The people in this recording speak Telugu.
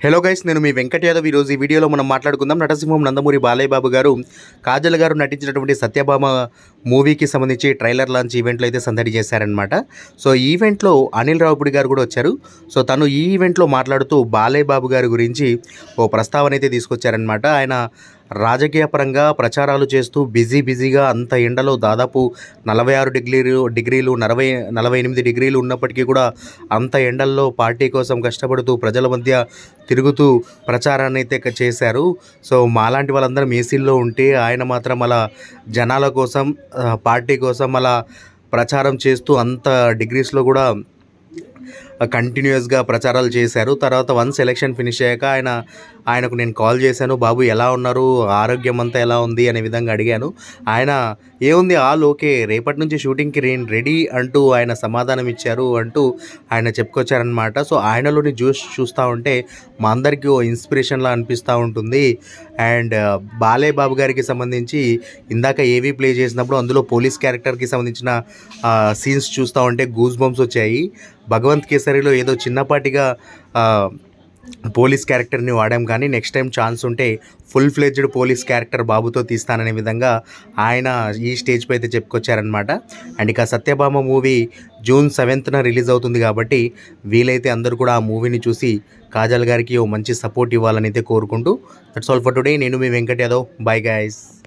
హలో గైస్ నేను మీ వెంకట యాదవ్. ఈరోజు ఈ వీడియోలో మనం మాట్లాడుకుందాం నటసింహం నందమూరి బాలయ్య బాబు గారు కాజల్ గారు నటించినటువంటి సత్యభామ మూవీకి సంబంధించి ట్రైలర్ లాంచ్ ఈవెంట్లో అయితే సందడి చేశారనమాట సో ఈవెంట్లో అనిల్ రావుపుడి గారు కూడా వచ్చారు. సో తను ఈ ఈవెంట్లో మాట్లాడుతూ బాలయ్య బాబు గారి గురించి ఓ ప్రస్తావన అయితే తీసుకొచ్చారనమాట ఆయన రాజకీయ పరంగా ప్రచారాలు చేస్తూ బిజీ బిజీగా అంత ఎండలో దాదాపు నలభై ఆరు డిగ్రీలు డిగ్రీలు నలభై నలభై ఎనిమిది డిగ్రీలు ఉన్నప్పటికీ కూడా అంత ఎండల్లో పార్టీ కోసం కష్టపడుతూ ప్రజల మధ్య తిరుగుతూ ప్రచారాన్ని అయితే చేశారు. సో మాలాంటి వాళ్ళందరం ఏసీల్లో ఉంటే ఆయన మాత్రం అలా జనాల కోసం పార్టీ కోసం అలా ప్రచారం చేస్తూ అంత డిగ్రీస్లో కూడా కంటిన్యూస్గా ప్రచారాలు చేశారు. తర్వాత వన్స్ ఎలక్షన్ ఫినిష్ అయ్యాక ఆయన ఆయనకు నేను కాల్ చేశాను బాబు ఎలా ఉన్నారు? ఆరోగ్యం అంతా ఎలా ఉంది? అనే విధంగా అడిగాను. ఆయన ఏముంది? All okay. రేపటి నుంచి షూటింగ్కి రే రెడీ అంటూ ఆయన సమాధానం ఇచ్చారు అంటూ ఆయన చెప్పుకొచ్చారనమాట సో ఆయనలోని జ్యూస్ చూస్తూ ఉంటే మా అందరికీ ఓ ఇన్స్పిరేషన్లా అనిపిస్తూ ఉంటుంది. అండ్ బాలయ్య బాబు గారికి సంబంధించి ఇందాక ఏవీ ప్లే చేసినప్పుడు అందులో పోలీస్ క్యారెక్టర్కి సంబంధించిన సీన్స్ చూస్తూ ఉంటే గూస్ బంప్స్ వచ్చాయి. భగవంత్ కేసరిలో ఏదో చిన్నపాటిగా పోలీస్ క్యారెక్టర్ని వాడాం కానీ నెక్స్ట్ టైం ఛాన్స్ ఉంటే ఫుల్ ఫ్లెడ్జ్డ్ పోలీస్ క్యారెక్టర్ బాబుతో తీస్తాననే విధంగా ఆయన ఈ స్టేజ్పై అయితే చెప్పుకొచ్చారనమాట అండ్ ఇక సత్యభామ మూవీ జూన్ సెవెంత్న రిలీజ్ అవుతుంది కాబట్టి వీలైతే అందరూ కూడా ఆ మూవీని చూసి కాజల్ గారికి ఓ మంచి సపోర్ట్ ఇవ్వాలని అయితే కోరుకుంటూ దట్స్ ఆల్ ఫర్ టుడే నేను మీ వెంకట్ యాదవ్. Bye guys